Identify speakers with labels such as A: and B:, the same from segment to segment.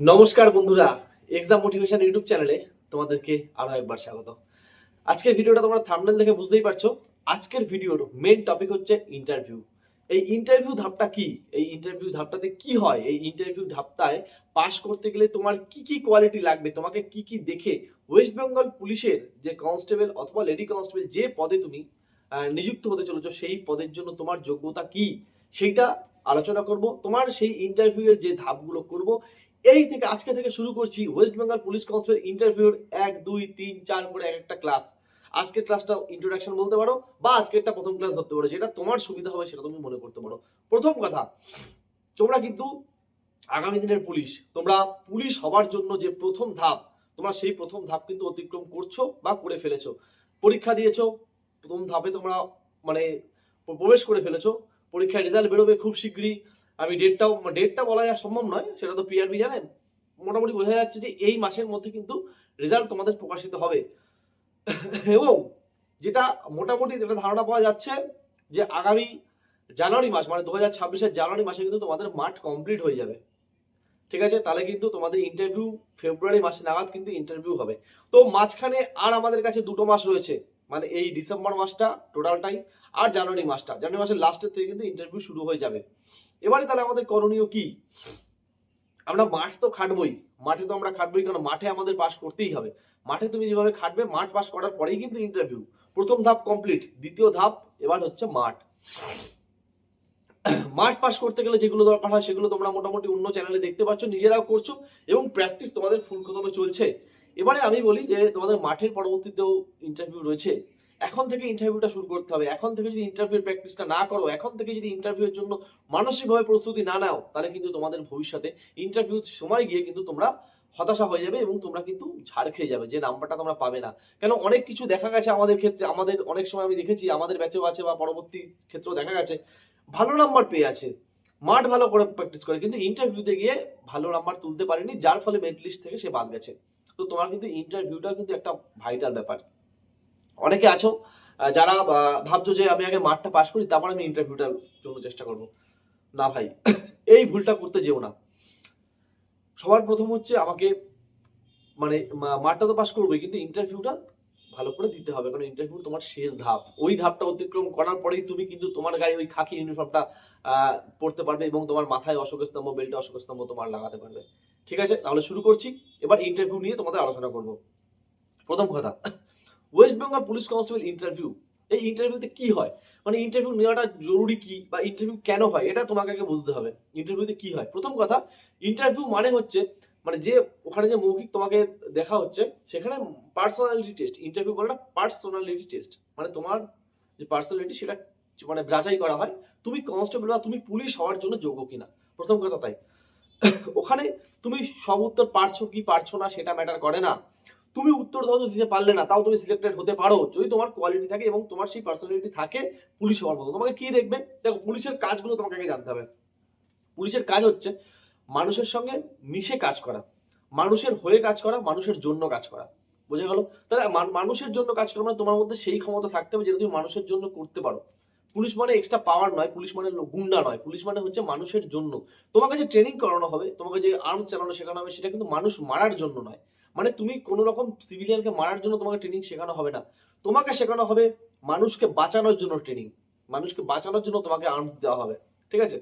A: নমস্কার বন্ধুরা exam motivation YouTube চ্যানেলে তোমাদেরকে আরও একবার স্বাগত। আজকের ভিডিওটা তোমরা থাম্বনেল দেখে বুঝতেই পারছ, আজকের ভিডিওর মেন টপিক হচ্ছে ইন্টারভিউ এই ইন্টারভিউ ধাপটা কি? এই ইন্টারভিউ ধাপটাতে কি হয়? এই ইন্টারভিউ ধাপটায় পাশ করতে গেলে তোমার কি কি কোয়ালিটি লাগবে? তোমাকে কি কি দেখে ওয়েস্ট বেঙ্গল পুলিশের যে কনস্টেবল অথবা লেডি কনস্টেবল যে পদে তুমি নিযুক্ত হতে চলেছো, সেই পদের জন্য তোমার যোগ্যতা কি? সেইটা আলোচনা করব। তোমার সেই ইন্টারভিউয়ের যে ধাপগুলো করব এই থেকে আজকে থেকে শুরু করছি ওয়েস্ট বেঙ্গল পুলিশ কনস্টেবল ইন্টারভিউর এক, দুই, তিন, চার করে এক একটা ক্লাস আজকের ক্লাসটা ইন্ট্রোডাকশন বলতে পারো বা আজকেরটা প্রথম ক্লাস ধরতে পারো। যেটা তোমার সুবিধা হবে সেটা তুমি মনে করতে পারো। প্রথম কথা, তোমরা কিন্তু আগামী দিনের পুলিশ তোমরা পুলিশ হওয়ার জন্য যে প্রথম ধাপ, তোমরা সেই প্রথম ধাপ কিন্তু অতিক্রম করছ বা করে ফেলেছো। পরীক্ষা দিয়েছ, প্রথম ধাপে তোমরা মানে প্রবেশ করে ফেলেছো। পরীক্ষার রেজাল্ট বেরোবে খুব শীঘ্রই আমি ডেটটাও ডেটটা বলা সম্ভব নয়, সেটা তো পিআরবি জানেন মোটামুটি বোঝা যাচ্ছে যে এই মাসের মধ্যে কিন্তু রেজাল্ট তোমাদের প্রকাশিত হবে। এবং যেটা মোটামুটি যেটা ধারণা পাওয়া যাচ্ছে যে আগামী জানুয়ারি মাস মানে দু হাজার ছাব্বিশের জানুয়ারি মাসে কিন্তু তোমাদের মাঠ কমপ্লিট হয়ে যাবে। ঠিক আছে? তাহলে কিন্তু তোমাদের ইন্টারভিউ ফেব্রুয়ারি মাসে নাগাদ কিন্তু ইন্টারভিউ হবে। তো মাঝখানে আর আমাদের কাছে দুটো মাস রয়েছে মানে এই ডিসেম্বর মাসটা টোটালটাই আর জানুয়ারি মাসটা। জানুয়ারি মাসের লাস্টের থেকে কিন্তু ইন্টারভিউ শুরু হয়ে যাবে। এবারে তাহলে আমাদের করণীয় কি? আমরা মাঠ তো খাটবই। মাঠে তো আমরা খাটবই, কারণ মাঠে আমাদের পাস করতেই হবে। মাঠে তুমি যেভাবে খাটবে, মাঠ পাস করার পরেই কিন্তু ইন্টারভিউ প্রথম ধাপ কমপ্লিট দ্বিতীয় ধাপ এবার হচ্ছে মাঠ। মাঠ পাস করতে গেলে যেগুলো দরকার হয়, সেগুলো তোমরা মোটামুটি অন্য চ্যানেলে দেখতে পাচ্ছ, নিজেরাও করছ এবং প্র্যাকটিস তোমাদের ফুল কদমে চলছে। এবারে আমি বলি যে তোমাদের মাঠের পরবর্তীতেও ইন্টারভিউ রয়েছে। এখন থেকে ইন্টারভিউটা শুরু করতে হবে। এখন থেকে যদি ইন্টারভিউ প্র্যাকটিসটা না করো, এখন থেকে যদি ইন্টারভিউর জন্য মানসিকভাবে প্রস্তুতি না নাও, তাহলে কিন্তু তোমাদের ভবিষ্যতে ইন্টারভিউ সময় গিয়ে কিন্তু তোমরা হতাশা হয়ে যাবে এবং তোমরা কিন্তু ঝাড় খেয়ে যাবে যে নাম্বারটা তোমরা পাবে না। কেন অনেক কিছু দেখা গেছে আমাদের ক্ষেত্রে, আমাদের অনেক সময় আমি দেখেছি, আমাদের ব্যাচেও আছে বা পরবর্তী ক্ষেত্রেও দেখা গেছে, ভালো নাম্বার পেয়ে আছে। মাঠ ভালো করে প্র্যাকটিস করে, কিন্তু ইন্টারভিউতে গিয়ে ভালো নাম্বার তুলতে পারেনি, যার ফলে মেরিট লিস্ট থেকে সে বাদ গেছে। তো তোমার কিন্তু ইন্টারভিউটা কিন্তু একটা ভাইটাল ব্যাপার। অনেকে আছো যারা ভাবছ যে আমি আগে মাঠটা পাস করি, তারপর আমি ইন্টারভিউটার জন্য চেষ্টা করব। না ভাই, এই ভুলটা করতে যেও না। সবার প্রথম হচ্ছে আমাকে মানে মাঠটা তো পাস করবোই, কিন্তু ইন্টারভিউটা ভালো করে দিতে হবে, কারণ ইন্টারভিউ তোমার শেষ ধাপ। ওই ধাপটা অতিক্রম করার পরেই তুমি কিন্তু তোমার গায়ে ওই খাকি ইউনিফর্মটা পরতে পারবে এবং তোমার মাথায় অশোক স্তম্ভ বেল্টে অশোক স্তম্ভ তোমার লাগাতে পারবে। ঠিক আছে? তাহলে শুরু করছি। এবার ইন্টারভিউ নিয়ে তোমাদের আলোচনা করব। প্রথম কথা West Bengal police constable interview এই ইন্টারভিউতে কি হয়? মানে ইন্টারভিউ নেওয়াটা জরুরি কি বা ইন্টারভিউ কেন হয়? এটা তোমাকে আগে বুঝতে হবে। ইন্টারভিউতে কি হয়? প্রথম কথা ইন্টারভিউ মানে হচ্ছে মানে যে ওখানে যে মৌখিক তোমাকে দেখা হচ্ছে, সেখানে পার্সোনালিটি টেস্ট ইন্টারভিউ বলে পার্সোনালিটি টেস্ট মানে তোমার যে পার্সোনালিটি সেটা মানে যাচাই করা হয়, তুমি কনস্টেবল বা তুমি পুলিশ হওয়ার জন্য যোগ্য কিনা। প্রথম কথা তাই। ওখানে তুমি সব উত্তর পারছ কি পারছ না, সেটা ম্যাটার করে না। তুমি উত্তর হয়তো দিতে পারলে না, তাও তুমি সিলেক্টেড হতে পারো। যদি তোমার কোয়ালিটি থাকে এবং তোমার সেই পার্সোনালিটি থাকে পুলিশ হওয়ার মতো। তোমাকে কি দেখবে? দেখো পুলিশের কাজগুলো তোমাকে আগে জানতে হবে। পুলিশের কাজ হচ্ছে মানুষের সঙ্গে মিশে কাজ করা। মানুষের হয়ে কাজ করা, মানুষের জন্য কাজ করা। বোঝা গেল? তাহলে মানুষের জন্য কাজ করা মানে তোমার মধ্যে সেই ক্ষমতা থাকতে হবে যেটা তুমি মানুষের জন্য করতে পারো। পুলিশ মানে এক্সট্রা পাওয়ার নয় পুলিশ মানে গুন্ডা নয়। পুলিশ মানে হচ্ছে মানুষের জন্য। তোমাকে যে ট্রেনিং করানো হবে, তোমাকে যে আর্মস চালানো শেখানো হবে, সেটা কিন্তু মানুষ মারার জন্য নয়। মানে তুমি কোনো রকম সিভিলিয়ানকে মারার জন্য তোমাকে ট্রেনিং শেখানো হবে না। তোমাকে শেখানো হবে মানুষকে বাঁচানোর জন্য ট্রেনিং মানুষকে বাঁচানোর জন্য তোমাকে আর্মস দেওয়া হবে, ঠিক আছে?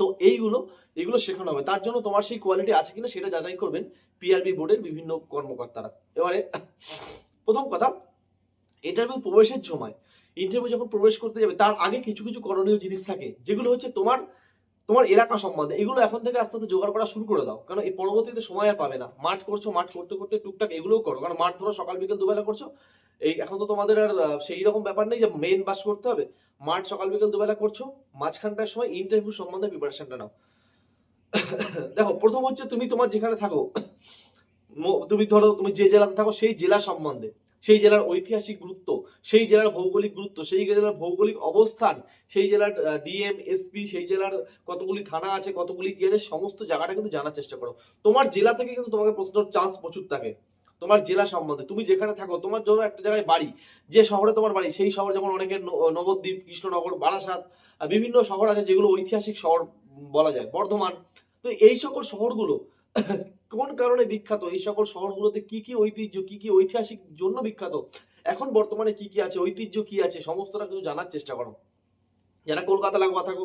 A: তো এইগুলো এগুলো শেখানো হবে। তার জন্য তোমার সেই কোয়ালিটি আছে কিনা সেটা যাচাই করবেন পিআরবি বোর্ডের বিভিন্ন কর্মকর্তারা। এবারে, প্রথম কথা ইন্টারভিউ প্রবেশের সময় ইন্টারভিউ যখন প্রবেশ করতে যাবে, তার আগে কিছু কিছু করণীয় জিনিস থাকে, যেগুলো হচ্ছে তোমার তোমার এলাকা সম্বন্ধে, এগুলো এখন থেকে আস্তে আস্তে জোগাড় করা শুরু করে দাও। কারণ এই পরবর্তীতে সময় আর পাবে না। মাঠ করছ, মাঠ করতে করতে টুকটাক এগুলোও করো। কারণ মাঠ ধরো, সকাল বিকেল দুবেলা করছ। এই এখন তো তোমাদের আর সেই রকম ব্যাপার নেই যে মেন বাস করতে হবে। মাঠ সকাল বিকেল দুবেলা করছ। মাঝখানটার সময় ইন্টারভিউ সম্বন্ধে প্রিপারেশনটা নাও। দেখো, প্রথম হচ্ছে তুমি তোমার যেখানে থাকো তুমি ধরো তুমি যে জেলাতে থাকো, সেই জেলা সম্বন্ধে। সেই জেলার ঐতিহাসিক গুরুত্ব, সেই জেলার ভৌগোলিক গুরুত্ব, সেই জেলার ভৌগোলিক অবস্থান, সেই জেলার ডিএম, এসপি, সেই জেলার কতগুলি থানা আছে, কতগুলি কি আছে সমস্ত জায়গাটা কিন্তু জানার চেষ্টা করো। তোমার জেলা থেকে কিন্তু তোমাকে প্রশ্ন চান্স প্রচুর থাকে। তোমার জেলা সম্বন্ধে, তুমি যেখানে থাকো, তোমার জন্য একটা জায়গায় বাড়ি, যে শহরে তোমার বাড়ি, সেই শহর যেমন অনেকের নবদ্বীপ, কৃষ্ণনগর, বারাসাত বিভিন্ন শহর আছে যেগুলো ঐতিহাসিক শহর বলা যায়, বর্ধমান। তো এই সকল শহরগুলো কোন কারণে বিখ্যাত? এই সকল শহরগুলোতে কি কি ঐতিহ্য, কি কি ঐতিহাসিক জন্য বিখ্যাত? এখন বর্তমানে কি কি আছে? ঐতিহ্য কি আছে? সমস্তটা কিছু জানার চেষ্টা করো। যারা কলকাতা লাগোয়া থাকো,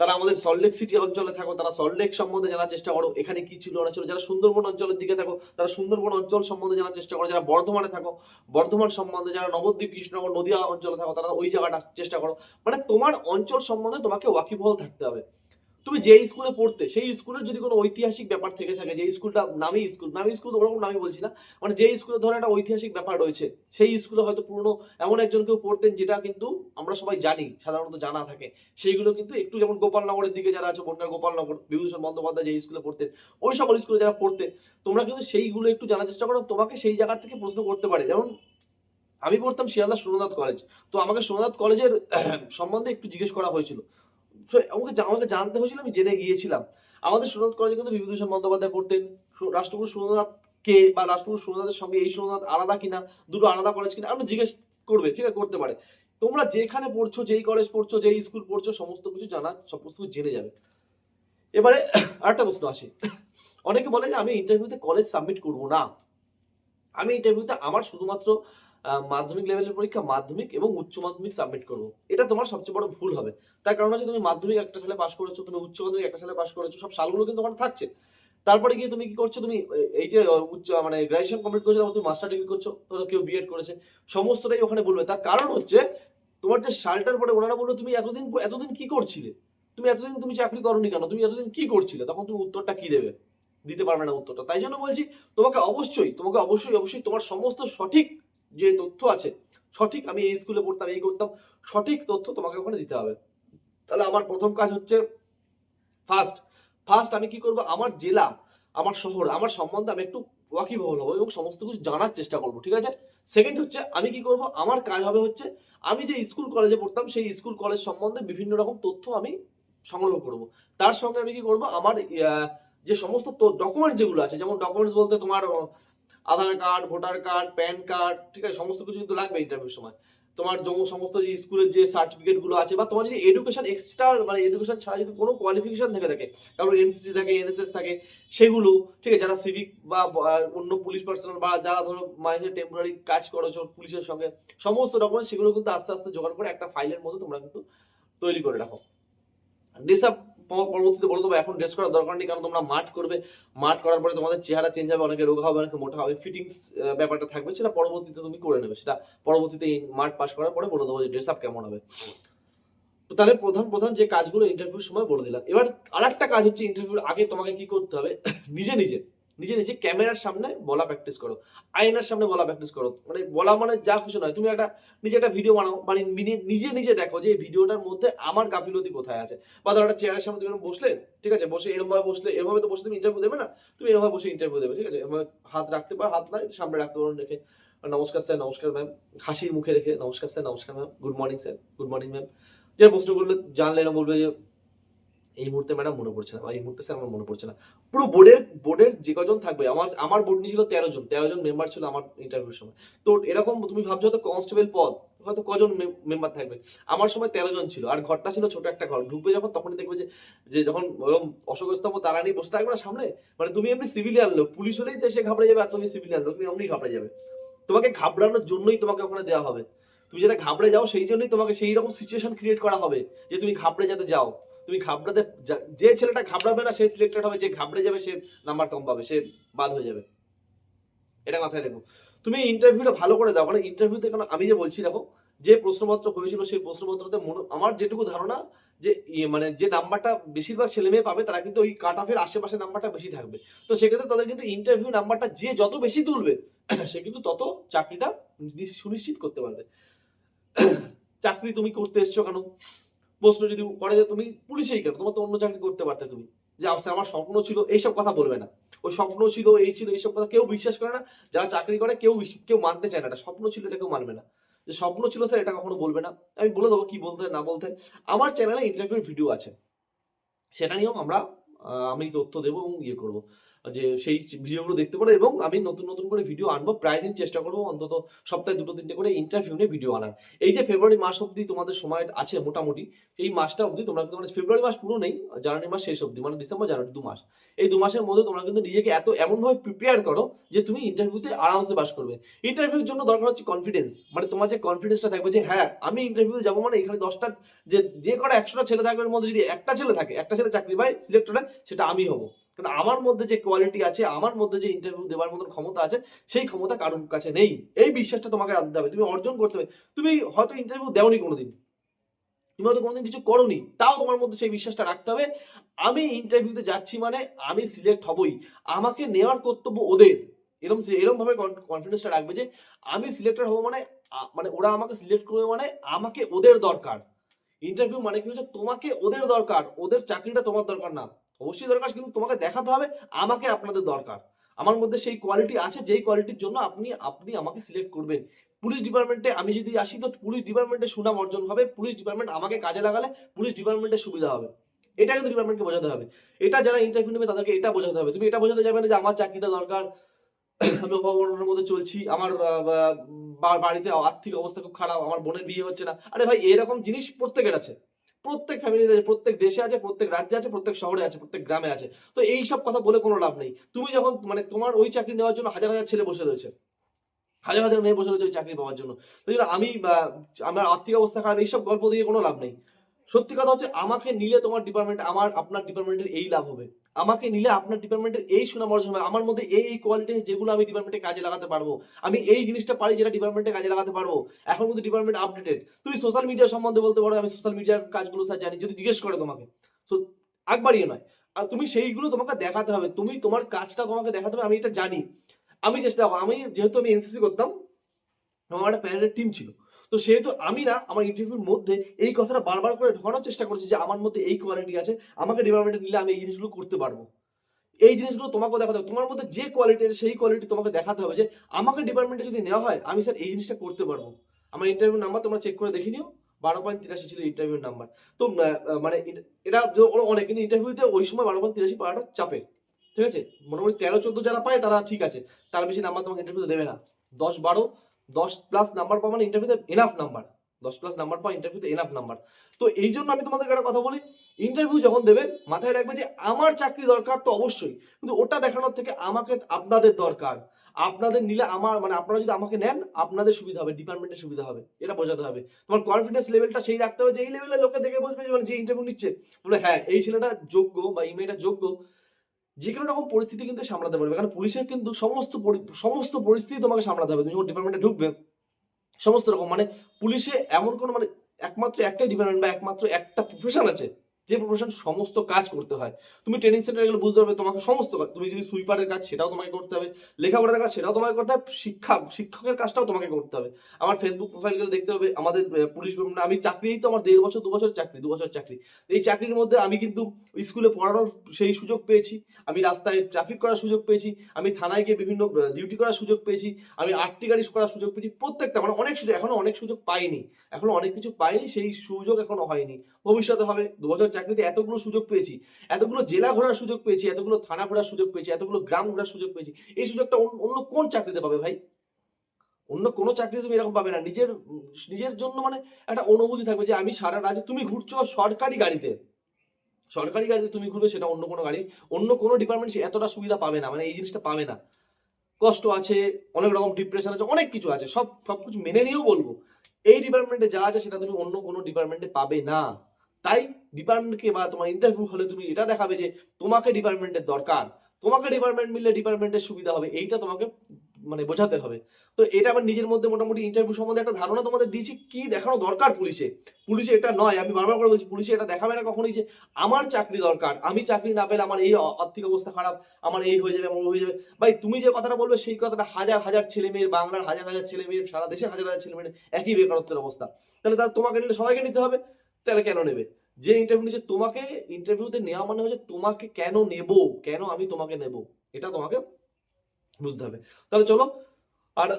A: তারা আমাদের সল্টলেক সিটি অঞ্চলে থাকো, তারা সল্টলেক সম্বন্ধে জানার চেষ্টা করো। এখানে কি ছিল না ছিল। যারা সুন্দরবন অঞ্চলের দিকে থাকো, তারা সুন্দরবন অঞ্চল সম্বন্ধে জানার চেষ্টা করো। যারা বর্ধমানে থাকো, বর্ধমান সম্বন্ধে, যারা নবদ্বীপ, কৃষ্ণনগর, নদীয়া অঞ্চলে থাকো, তারা ওই জায়গাটা চেষ্টা করো। মানে তোমার অঞ্চল সম্বন্ধে তোমাকে ওয়াকিবহল থাকতে হবে। তুমি যে স্কুলে পড়তে, সেই স্কুলের যদি কোনো ঐতিহাসিক ব্যাপার থেকে থাকে যে স্কুলটা নামি স্কুল নামি স্কুল তো ওরকম নামি বলছি না মানে যে স্কুলে ধরো একটা ঐতিহাসিক ব্যাপার রয়েছে, সেই স্কুলে হয়তো পুরনো এমন একজন কেউ পড়তেন যেটা কিন্তু আমরা সবাই জানি, সাধারণত জানা থাকে। সেইগুলো কিন্তু একটু যেমন গোপালনগরের দিকে যারা আছে বন্যার গোপালনগর বিভূষণ বন্দ্যোপাধ্যায় যে স্কুলে পড়তেন, ওই সকল স্কুলে যারা পড়তে তোমরা কিন্তু সেইগুলো একটু জানার চেষ্টা করো, তোমাকে সেই জায়গা থেকে প্রশ্ন করতে পারে। যেমন আমি পড়তাম শিয়ালদা সুরনাথ কলেজ, তো আমাকে সুরনাথ কলেজের সম্বন্ধে একটু জিজ্ঞেস করা হয়েছিল। আমাকে আমাকে জানতে হয়েছিল, আমি জেনে গিয়েছিলাম। আমাদের সুরনাথ কলেজে কিন্তু বিভূতিভূষণ বন্দ্যোপাধ্যায় পড়তেন। রাষ্ট্রগুরু সুরনাথ কে বা রাষ্ট্রগুরু সুরনাথের সঙ্গে এই সুরনাথ আলাদা কিনা, দুটো আলাদা কলেজ কিনা আপনি জিজ্ঞেস করবে, ঠিক আছে, করতে পারে। তোমরা যেখানে পড়ছো, যেই কলেজ পড়ছো, যেই স্কুল পড়ছো, সমস্ত কিছু জানা, সমস্ত কিছু জেনে যাবে। এবারে আরেকটা প্রশ্ন আসে। অনেকে বলে যে, আমি ইন্টারভিউতে কলেজ সাবমিট করব না। আমি ইন্টারভিউতে আমার শুধুমাত্র মাধ্যমিক লেভেলের পরীক্ষা, মাধ্যমিক এবং উচ্চ মাধ্যমিক সাবমিট করব। এটা তোমার সবচেয়ে বড় ভুল হবে। তার কারণ হচ্ছে তুমি মাধ্যমিক একটা সালে পাস করেছ, তুমি উচ্চ মাধ্যমিক একটা সালে পাস করেছ, সব সালগুলো কিন্তু ওখানে থাকছে। তারপরে গিয়ে তুমি কি করছ, তুমি এই যে উচ্চ মানে গ্রাজুয়েশন কমপ্লিট করছ তুমি মাস্টার ডিগ্রি করছ তো কেউ বিএড করেছে, সমস্তটাই ওখানে বলবে। তার কারণ হচ্ছে, তোমার যে সালটার পরে ওনারা বলল, তুমি এতদিন এতদিন কি করছিলে? তুমি এতদিন তুমি চাকরি করনি কেন? তুমি এতদিন কি করছিলে? তখন তুমি উত্তরটা কি দেবে? দিতে পারবে না উত্তরটা। তাই জন্য বলছি, তোমাকে অবশ্যই তোমাকে অবশ্যই অবশ্যই তোমার সমস্ত সঠিক যে তথ্য আছে, সঠিক আমি এই স্কুলে পড়তাম, এই করতাম, সঠিক তথ্য তোমাকে ওখানে দিতে হবে। তাহলে আমার প্রথম কাজ হচ্ছে ফার্স্ট ফার্স্ট আমি কি করব? আমার জেলা, আমার শহর, আমার সম্বন্ধে আমি একটু ওয়াকিবহল হব এবং সমস্ত কিছু জানার চেষ্টা করব, ঠিক আছে? সেকেন্ড হচ্ছে আমি কি করব? আমার কাজ হবে হচ্ছে আমি যে স্কুল কলেজে পড়তাম, সেই স্কুল কলেজ সম্বন্ধে বিভিন্ন রকম তথ্য আমি সংগ্রহ করব। তার সঙ্গে আমি কি করব? আমার যে সমস্ত ডকুমেন্টস যেগুলো আছে, যেমন ডকুমেন্টস বলতে তোমার Aadhaar card, voter card, PAN card, ঠিক আছে, সমস্ত কিছু কিন্তু লাগবে ইন্টারভিউর সময়। তোমার সমস্ত যে স্কুলের যে সার্টিফিকেটগুলো আছে বা তোমার যদি এডুকেশন এক্সট্রা মানে এডুকেশন ছাড়া যদি কোনো কোয়ালিফিকেশন থেকে থাকে, কারণ এনসিসি থাকে এনএসএস থাকে, সেগুলো, ঠিক আছে, যারা সিভিক বা অন্য পুলিশ পার্সোনাল বা যারা ধরো মাঝে টেম্পোরারি কাজ করেছ পুলিশের সঙ্গে, সমস্ত ডকুমেন্ট সেগুলো কিন্তু আস্তে আস্তে জোগাড় করে একটা ফাইলের মতো তোমরা কিন্তু তৈরি করে রাখো। ড্রেস আপ পরবর্তীতে বলে দেবো, এখন ড্রেস করার দরকার নেই, কারণ তোমরা মাঠ করবে। মাঠ করার পরে তোমাদের চেহারা চেঞ্জ হবে, অনেকে রোগা হবে, অনেকে মোটা হবে ফিটিংস ব্যাপারটা থাকবে, সেটা পরবর্তীতে তুমি করে নেবে, সেটা পরবর্তীতে মাঠ পাস করার পরে বলে দেবো যে ড্রেস আপ কেমন হবে। তো তাহলে প্রধান প্রধান যে কাজগুলো ইন্টারভিউর সময় বলে দিলাম। এবার আর একটা কাজ হচ্ছে ইন্টারভিউর আগে তোমাকে কি করতে হবে? নিজে নিজে নিজে নিজে ক্যামেরার সামনে বলা প্র্যাকটিস করো, আয়নার সামনে বলা প্র্যাকটিস করো মানে বলা মানে যা কিছু নয়। তুমি একটা, নিজে একটা ভিডিও বানাও মানে নিজে নিজে দেখো যে ভিডিওটার মধ্যে আমার গাফিলতি কোথায় আছে। বা ধরো একটা চেয়ারের সামনে তুমি বসলে, ঠিক আছে? বসে এরমভাবে বসলে এরমভাবে তো বসে তুমি ইন্টারভিউ দেবে না? তুমি এরকম ভাবে বসে ইন্টারভিউ দেবে, ঠিক আছে? হাত রাখতে পারো, হাত না সামনে রাখতে পারো, রেখে। নমস্কার স্যার নমস্কার ম্যাম হাসির মুখে রেখে, নমস্কার স্যার নমস্কার ma'am good morning sir good morning ma'am যে প্রশ্ন করলে জানলে এরকম বলবে যে এই মুহূর্তে ম্যাডাম মনে পড়ছে না এই মুহূর্তে স্যার আমার মনে পড়ছে না। পুরো বোর্ডের বোর্ডের যে কজন থাকবে, আমার আমার বোর্ড নিয়ে ছিল তেরো জন তেরো জন মেম্বার ছিল আমার ইন্টারভিউর সময়। তো এরকম তুমি ভাবছ হয়তো কনস্টেবল পদ, হয়তো কজন মেম্বার থাকবে। আমার সময় তেরো জন ছিল, আর ঘরটা ছিল ছোট একটা ঘর। ঢুকবে যখন, তখনই দেখবে যে যে যখন ওরকম অশোক স্তম্ভ তারা নিয়ে বসে থাকবে না সামনে মানে তুমি এমনি সিভিলিয়ান লোক, পুলিশ হলেই সে ঘাবড়ে যাবে আর তুমি সিভিলিয়ান লোক, তুমি এমনি ঘাবড়ে যাবে। তোমাকে ঘাবড়ানোর জন্যই তোমাকে ওখানে দেওয়া হবে। তুমি যাতে ঘাবড়ে যাও, সেই জন্যই তোমাকে সেই রকম সিচুয়েশন ক্রিয়েট করা হবে, যে তুমি ঘাবড়ে যাতে যাও। তুমি ঘাবড়াতে, যা- ছেলেটা ঘাবড়াবে না সে সিলেক্টেড হবে, যে ঘাবড়ে যাবে, সে নাম্বার কম পাবে সে বাদ হয়ে যাবে। এটা মাথায় রেখো। তুমি ইন্টারভিউটা ভালো করে দাও মানে ইন্টারভিউতে কেন, আমি যে বলছি, দেখো, যে প্রশ্নপত্র হয়েছিল, সেই প্রশ্নপত্রতে মনে- আমার যেটুকু ধারণা, যে ইয়ে মানে যে নাম্বারটা বেশিরভাগ ছেলে মেয়ে পাবে, তারা কিন্তু ওই কাট অফের আশেপাশে নাম্বারটা বেশি থাকবে। তো সেক্ষেত্রে তাদের কিন্তু ইন্টারভিউ নাম্বারটা যে যত বেশি তুলবে, সে কিন্তু তত চাকরিটা নিশ- সুনিশ্চিত করতে পারবে। চাকরি তুমি করতে এসছো কেন? প্রশ্ন যদি করে যে তুমি পুলিশেই কেন? তোমার তো অন্য চাকরি করতে পারতে তুমি। যে আচ্ছা, আমার স্বপ্ন ছিল এইসব কথা বলবে না। ওই স্বপ্ন ছিল এই ছিল এইসব কথা কেউ বিশ্বাস করে না। যারা চাকরি করে কেউ কেউ মানতে চায় না এটা। স্বপ্ন ছিল এটা কেউ মানবে না। যে স্বপ্ন ছিল স্যার এটা কখনো বলবে না। আমি বলে দেবো কি বলতে না বলতে। আমার চ্যানেলে ইন্টারভিউর ভিডিও আছে। সেটা নিয়েও আমরা আমি তথ্য দেবো এবং ইয়ে করব। যে সেই ভিডিওগুলো দেখতে পারো এবং আমি নতুন নতুন করে ভিডিও আনব, প্রায় দিন চেষ্টা করব অন্তত সপ্তাহে দুটো, তিনটে করে ইন্টারভিউ নিয়ে ভিডিও আনার। এই যে ফেব্রুয়ারি মাস অবধি তোমাদের সময় আছে মোটামুটি, এই মাসটা অবধি তোমরা কিন্তু মানে ফেব্রুয়ারি মাস পুরো নেই জানুয়ারি মাস শেষ অবধি মানে ডিসেম্বর জানুয়ারি দু মাস। এই দু মাসের মধ্যে তোমরা কিন্তু নিজেকে এত এমনভাবে প্রিপেয়ার করো যে তুমি ইন্টারভিউতে আরামসে পাস করবে। ইন্টারভিউর জন্য দরকার হচ্ছে কনফিডেন্স মানে তোমার যে কনফিডেন্সটা থাকবে যে হ্যাঁ আমি ইন্টারভিউতে যাব মানে এখানে দশটা, যে যে কটা একশোটা ছেলে থাকবে মধ্যে যদি একটা ছেলে থাকে, একটা ছেলে চাকরি পায় সিলেক্ট হয় সেটা আমি হব। কারণ আমার মধ্যে যে কোয়ালিটি আছে, আমার মধ্যে যে ইন্টারভিউ দেওয়ার মতন ক্ষমতা আছে, সেই ক্ষমতা কারোর কাছে নেই। এই বিশ্বাসটা তোমাকে আনতে হবে, তুমি অর্জন করতে হবে। তুমি হয়তো ইন্টারভিউ দেওনি কোনোদিন, তুমি হয়তো কোনোদিন কিছু করোনি, তাও তোমার মধ্যে সেই বিশ্বাসটা রাখতে হবে। আমি ইন্টারভিউতে যাচ্ছি মানে আমি সিলেক্ট হবই, আমাকে নেওয়ার কর্তব্য ওদের। এরকম এরকম ভাবে কনফিডেন্সটা রাখবে যে আমি সিলেক্টেড হব মানে মানে ওরা আমাকে সিলেক্ট করবে মানে আমাকে ওদের দরকার। ইন্টারভিউ মানে কি হচ্ছে? তোমাকে ওদের দরকার, ওদের চাকরিটা তোমার দরকার না। অবশ্যই দরকার, কিন্তু তোমাকে দেখাতে হবে, আমাকে আপনাদের দরকার। আমার মধ্যে সেই কোয়ালিটি আছে, যেই কোয়ালিটির জন্য আপনি আপনি আমাকে সিলেক্ট করবেন। পুলিশ ডিপার্টমেন্টে আমি যদি আসি, তো পুলিশ ডিপার্টমেন্টে সুনাম অর্জন হবে, পুলিশ ডিপার্টমেন্ট আমাকে কাজে লাগালে পুলিশ ডিপার্টমেন্টের সুবিধা হবে। এটা কিন্তু ডিপার্টমেন্টকে বোঝাতে হবে। এটা যারা ইন্টারভিউ নেবে, তাদেরকে এটা বোঝাতে হবে। তুমি এটা বোঝাতে যাবে না যে আমার চাকরিটা দরকার, আমি অভাবনের মধ্যে চলছি, আমার বাড়িতে আর্থিক অবস্থা খুব খারাপ, আমার বোনের বিয়ে হচ্ছে না। আরে ভাই, এরকম জিনিস প্রত্যেকের আছে। প্রত্যেক ফ্যামিলিতে আছে প্রত্যেক দেশে আছে, প্রত্যেক রাজ্যে আছে, প্রত্যেক শহরে আছে, প্রত্যেক গ্রামে আছে। তো এই সব কথা বলে কোনো লাভ নেই। তুমি যখন মানে তোমার ওই চাকরি নেওয়ার জন্য হাজার হাজার ছেলে বসে রয়েছে। হাজার হাজার মেয়ে বসে রয়েছে ওই চাকরি পাওয়ার জন্য। তো আমি আমার আর্থিক অবস্থা খারাপ, এইসব গল্প দিয়ে কোনো লাভ নেই। সত্যি কথা হচ্ছে, আমাকে নিলে তোমার ডিপার্টমেন্ট আমার, আপনার ডিপার্টমেন্টের এই লাভ হবে। আমাকে নিলে আপনার ডিপার্টমেন্টের এই সুনাম অর্জন হবে। আমার মধ্যে এই এই কোয়ালিটি যেগুলো আমি ডিপার্টমেন্টে কাজে লাগাতে পারব, আমি এই জিনিসটা পারি যেটা ডিপার্টমেন্টে কাজে লাগাতে পারব। এখন কিন্তু ডিপার্টমেন্ট আপডেটেড তুমি সোশ্যাল মিডিয়া সম্বন্ধে বলতে পারো, আমি সোশ্যাল মিডিয়ার কাজগুলো স্যার জানি, যদি জিজ্ঞেস করে তোমাকে। তো একবারই নয়। আর তুমি সেইগুলো তোমাকে দেখাতে হবে। তুমি তোমার কাজটা তোমাকে দেখাতে হবে, আমি এটা জানি। আমি চেষ্টা আমি যেহেতু আমি এনসিসি করতাম, আমার একটা প্যারেডের টিম ছিল। তো সেহেতু আমি না আমার ইন্টারভিউর মধ্যে এই কথাটা বারবার করে ঢোকানোর চেষ্টা করেছি যে আমার মধ্যে এই কোয়ালিটি আছে, আমাকে ডিপার্টমেন্টে নিলে আমি এই জিনিসগুলো করতে পারব। এই জিনিসগুলো তোমাকেও দেখাতে হবে। তোমার মধ্যে যে কোয়ালিটি আছে সেই কোয়ালিটি তোমাকে দেখাতে হবে যে আমাকে ডিপার্টমেন্টে যদি নেওয়া হয়, আমি স্যার এই জিনিসটা করতে পারব। আমার ইন্টারভিউ নাম্বার তোমরা চেক করে দেখে নিও। বারো পয়েন্ট তিরাশি ছিল ইন্টারভিউ নাম্বার তো মানে এটা- এটা ওরা অনেক, কিন্তু ইন্টারভিউতে ওই সময় বারো পয়েন্ট তিরাশি পাওয়াটা চাপের। ঠিক আছে? মোটামুটি তেরো, চোদ্দ যারা পায় তারা ঠিক আছে। তার বেশি নাম্বার তোমাকে ইন্টারভিউ দেবে না। দশ, বারো দশ প্লাস নাম্বার পাওয়া মানে ইন্টারভিউতে এনাফ নাম্বার দশ প্লাস নাম্বার পাওয়া ইন্টারভিউতে এনাফ নাম্বার তো এই জন্য আমি তোমাদেরকে একটা কথা বলি ইন্টারভিউ যখন দেবে, মাথায় রাখবে যে আমার চাকরি দরকার তো অবশ্যই, কিন্তু ওটা দেখানোর থেকে আমাকে আপনাদের দরকার। আপনাদের নিলে আমার মানে আপনারা যদি আমাকে নেন, আপনাদের সুবিধা হবে ডিপার্টমেন্টের সুবিধা হবে, এটা বোঝাতে হবে। তোমার কনফিডেন্স লেভেলটা সেই রাখতে হবে যে এই লেভেলে লোকে দেখে বলবে যে মানে যে ইন্টারভিউ নিচ্ছে। বলে হ্যাঁ এই ছেলেটা যোগ্য বা এই মেয়েটা যোগ্য যে কোনো রকম পরিস্থিতি কিন্তু সামলাতে পারবে। কারণ পুলিশের কিন্তু সমস্ত সমস্ত পরিস্থিতি তোমাকে সামলাতে হবে। তুমি যখন ডিপার্টমেন্টে ঢুকবে, সমস্ত রকম মানে পুলিশে এমন কোনো মানে একমাত্র একটাই ডিপার্টমেন্ট বা একমাত্র একটা প্রফেশন আছে যে প্রফেশন সমস্ত কাজ করতে হয়। তুমি ট্রেনিং সেন্টারে গেলে বুঝতে পারবে তোমাকে সমস্ত কাজ তুমি যদি সুইপারের কাজ সেটাও তোমাকে করতে হবে, লেখাপড়ার কাজ সেটাও তোমাকে করতে হবে, শিক্ষা, শিক্ষকের কাজটাও তোমাকে করতে হবে। আমার ফেসবুক প্রোফাইল গেলে দেখতে হবে আমাদের পুলিশ আমি চাকরি তো আমার দেড় বছর, দু বছর চাকরি, দু বছর চাকরি। এই চাকরির মধ্যে আমি কিন্তু স্কুলে পড়ানোর সেই সুযোগ পেয়েছি। আমি রাস্তায় ট্রাফিক করার সুযোগ পেয়েছি। আমি থানায় গিয়ে বিভিন্ন ডিউটি করার সুযোগ পেয়েছি। আমি আটটি গাড়ি করার সুযোগ পেয়েছি। প্রত্যেকটা মানে অনেক সুযোগ এখনও অনেক সুযোগ পাইনি। এখনও অনেক কিছু পাইনি, সেই সুযোগ এখনও হয়নি। ভবিষ্যতে হবে, দু বছর চাকরিতে এতগুলো সুযোগ পেয়েছি, এতগুলো জেলা ঘোরার সুযোগ পেয়েছি, এতগুলো থানা ঘোরার সুযোগ পেয়েছি, এতগুলো গ্রাম ঘোরার সুযোগ পেয়েছি, এই সুযোগটা অন্য কোন চাকরিতে পাবে ভাই? অন্য কোনো চাকরি তুমি এরকম পাবে না, নিজের নিজের জন্য মানে একটা অনুভূতি থাকবে যে আমি সারা রাজ্যে তুমি ঘুরছো সরকারি গাড়িতে। সরকারি গাড়িতে তুমি ঘুরবে সেটা অন্য কোনো গাড়ি, অন্য কোনো ডিপার্টমেন্ট এতটা সুবিধা পাবে না মানে এই জিনিসটা পাবে না। কষ্ট আছে, অনেক রকম ডিপ্রেশন আছে, অনেক কিছু আছে, সব সব কিছু মেনে নিয়েও বলব। এই ডিপার্টমেন্টে যা আছে সেটা তুমি অন্য কোনো ডিপার্টমেন্টে পাবে না। তাই ডিপার্টমেন্টকে বা তোমার ইন্টারভিউ হলে তুমি এটা দেখাবে যে তোমাকে ডিপার্টমেন্টের দরকার। তোমাকে ডিপার্টমেন্ট মিললে ডিপার্টমেন্টের সুবিধা হবে, এইটা তোমাকে মানে বোঝাতে হবে। তো এটা আমার নিজের মধ্যে মোটামুটি ইন্টারভিউ সম্বন্ধে একটা ধারণা তোমাদের দিয়েছি, কি দেখানো দরকার পুলিশে? পুলিশে এটা নয়, আমি বারবার করে বলছি, পুলিশে এটা দেখাবে না কখনোই যে আমার চাকরি দরকার, আমি চাকরি না পেলে আমার এই আর্থিক অবস্থা খারাপ, আমার এই হয়ে যাবে, আমার হয়ে যাবে। ভাই, তুমি যে কথাটা বলবে সেই কথাটা হাজার হাজার ছেলে মেয়ের, বাংলার হাজার হাজার ছেলে মেয়ের, সারা দেশে হাজার হাজার ছেলে মেয়ের একই বেকারত্বের অবস্থা। তাহলে তার তোমাকে নিলে সবাইকে নিতে হবে, তাহলে কেন নেবে? যে ইন্টারভিউ নিচ্ছে তোমাকে ইন্টারভিউতে নেওয়া মানে হচ্ছে তোমাকে কেন নেব? কেন আমি তোমাকে নেব? এটা তোমাকে বুঝতে হবে। তাহলে চলো, আর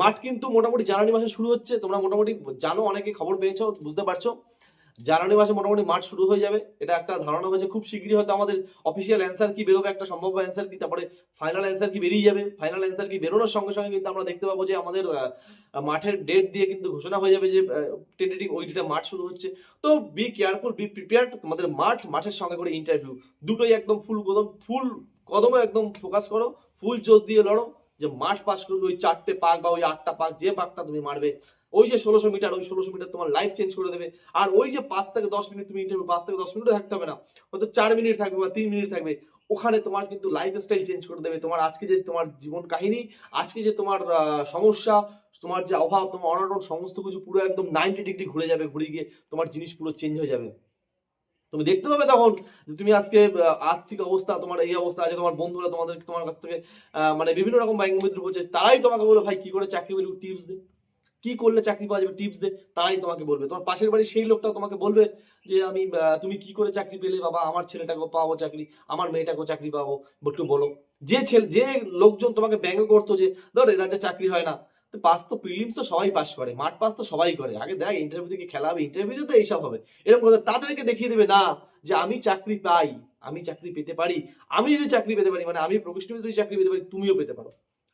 A: মাঠ কিন্তু মোটামুটি জানুয়ারি মাসে শুরু হচ্ছে। তোমরা মোটামুটি জানো, অনেকে খবর পেয়েছ, বুঝতে পারছ। জানুয়ারি মাসে মোটামুটি মাঠ শুরু হয়ে যাবে। এটা একটা ধারণা হয়েছে। খুব শীঘ্রই হয়তো আমাদের অফিসিয়াল অ্যান্সার কি বেরোবে একটা সম্ভাব্য অ্যান্সার কি, তারপরে ফাইনাল অ্যান্সার কি বেরিয়ে যাবে। ফাইনাল অ্যান্সার কি বেরোনোর সঙ্গে সঙ্গে কিন্তু আমরা দেখতে পাবো যে আমাদের মাঠের ডেট দিয়ে কিন্তু ঘোষণা হয়ে যাবে যে টেন্টেটিভ ওইটা মাঠ শুরু হচ্ছে। তো বি কেয়ারফুল বি প্রিপেয়ার্ড তোমাদের মাঠ, মাঠের সঙ্গে করে ইন্টারভিউ দুটোই একদম ফুল কদম ফুল কদমে একদম ফোকাস করো। ফুল জোশ দিয়ে লড়ো। যে মাঠ পাস করবে ওই চারটে পাক বা ওই আটটা পাক যে পাকটা তুমি মারবে, ওই যে ষোলোশো মিটার, ওই ষোলোশো মিটার তোমার লাইফ চেঞ্জ করে দেবে। আর ওই যে পাঁচ থেকে দশ মিনিট তুমি ইন্টারভিউ পাঁচ থেকে দশ মিনিটও থাকতে হবে না। হয়তো চার মিনিট থাকবে বা তিন মিনিট থাকবে। ওখানে তোমার কিন্তু লাইফ স্টাইল চেঞ্জ করে দেবে। তোমার আজকে যে তোমার জীবন কাহিনী, আজকে যে তোমার সমস্যা, তোমার যে অভাব, তোমার অনটন সমস্ত কিছু পুরো একদম নাইনটি ডিগ্রি ঘুরে যাবে, ঘুরে গিয়ে তোমার জিনিস পুরো চেঞ্জ হয়ে যাবে। তুমি দেখতে পাবে তখন তুমি আজকে আর্থিক অবস্থা, তোমার এই অবস্থা আছে, তোমার বন্ধুরা তোমাদের, তোমার কাছ থেকে মানে বিভিন্ন রকম ব্যাংক মিত্র বলছে তারাই তোমাকে বলে ভাই, কি করে চাকরি পেলি? টিপস দে। কি করলে চাকরি পাওয়া যাবে? টিপস দে, তারাই তোমাকে বলবে। তোমার পাশের বাড়ি সেই লোকটাও তোমাকে বলবে যে, আমি তুমি কি করে চাকরি পেলে? বাবা, আমার ছেলেটাকেও পাবো চাকরি, আমার মেয়েটাকেও চাকরি পাবো। একটু বলো। যে ছেলে, যে লোকজন তোমাকে ব্যঙ্গ করতো যে, ধর, এরা যে চাকরি হয় না তো পাস তো প্রিলিমস তো সবাই পাস করে মাঠ পাস তো সবাই করে। আগে দেখ ইন্টারভিউ থেকে খেলা হবে ইন্টারভিউ তো এইসব হবে। এরকম কথা তাদেরকে দেখিয়ে দেবে, না, যে আমি চাকরি পাই, আমি চাকরি পেতে পারি। আমি যদি চাকরি পেতে পারি মানে আমি প্রকৃষ্ট যদি চাকরি পেতে পারি, তুমিও পেতে পারো।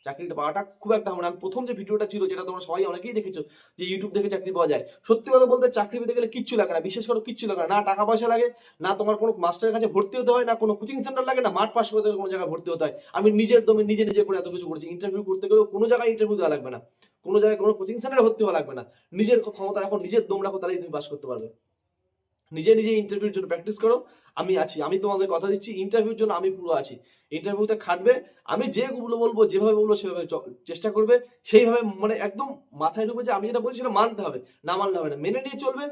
A: চাকরিটা পাওয়াটা খুব একটা হবে না। আমি প্রথম যে ভিডিওটা ছিল যেটা তোমরা সবাই অনেকেই দেখেছ যে ইউটিউব থেকে চাকরি পাওয়া যায়। সত্যি কথা বলতে চাকরি পেতে গেলে কিচ্ছু লাগে না, বিশেষ করে কিচ্ছু লাগে না। না টাকা পয়সা লাগে, না তোমার কোনো মাস্টারের কাছে ভর্তি হতে হয়, না কোনো কোচিং সেন্টার লাগে, না মাঠ পাস করতে কোনো জায়গায় ভর্তি হতে হয়। আমি নিজের দমে নিজে নিজে করে এত কিছু করেছি। ইন্টারভিউ করতে গেলেও কোনো জায়গায় ইন্টারভিউ দেওয়া লাগবে না। কোনো জায়গায় কোনো কোচিং সেন্টারে ভর্তি হওয়া লাগবে না। নিজের ক্ষমতা এখন নিজের দম রাখো, তাহলেই তুমি পাস করতে পারবে। নিজে নিজে ইন্টারভিউর জন্য প্র্যাকটিস করো, আমি আছি, আমি তোমাদের কথা দিচ্ছি ইন্টারভিউর জন্য আমি পুরো আছি। ইন্টারভিউতে খাটবে, আমি যেগুলো বলব, যেভাবে বলব, সেভাবে চেষ্টা করবে, সেইভাবে মানে একদম মাথায় ঢুকবে যে আমি যেটা বলছি সেটা মানতে হবে, না মানলে হবে না। মেনে নিয়ে চলবে,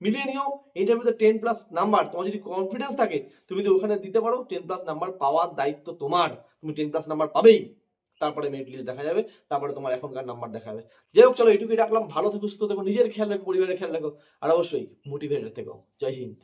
A: মিলিয়ে নিও ইন্টারভিউতে টেন প্লাস নাম্বার তোমার যদি কনফিডেন্স থাকে, তুমি যদি ওখানে দিতে পারো টেন প্লাস নাম্বার পাওয়ার দায়িত্ব তোমার, তুমি টেন প্লাস নাম্বার পাবেই। তারপরে মেরিট লিস্ট দেখা যাবে, তারপরে তোমার এখনকার নাম্বার দেখাবে যাই হোক, চলো এটুকুই রাখলাম। ভালো থেকো, সুস্থ থেকো, নিজের খেয়াল রাখো, পরিবারের খেয়াল রাখো, আর অবশ্যই মোটিভেটেড থেকো। জয় হিন্দ।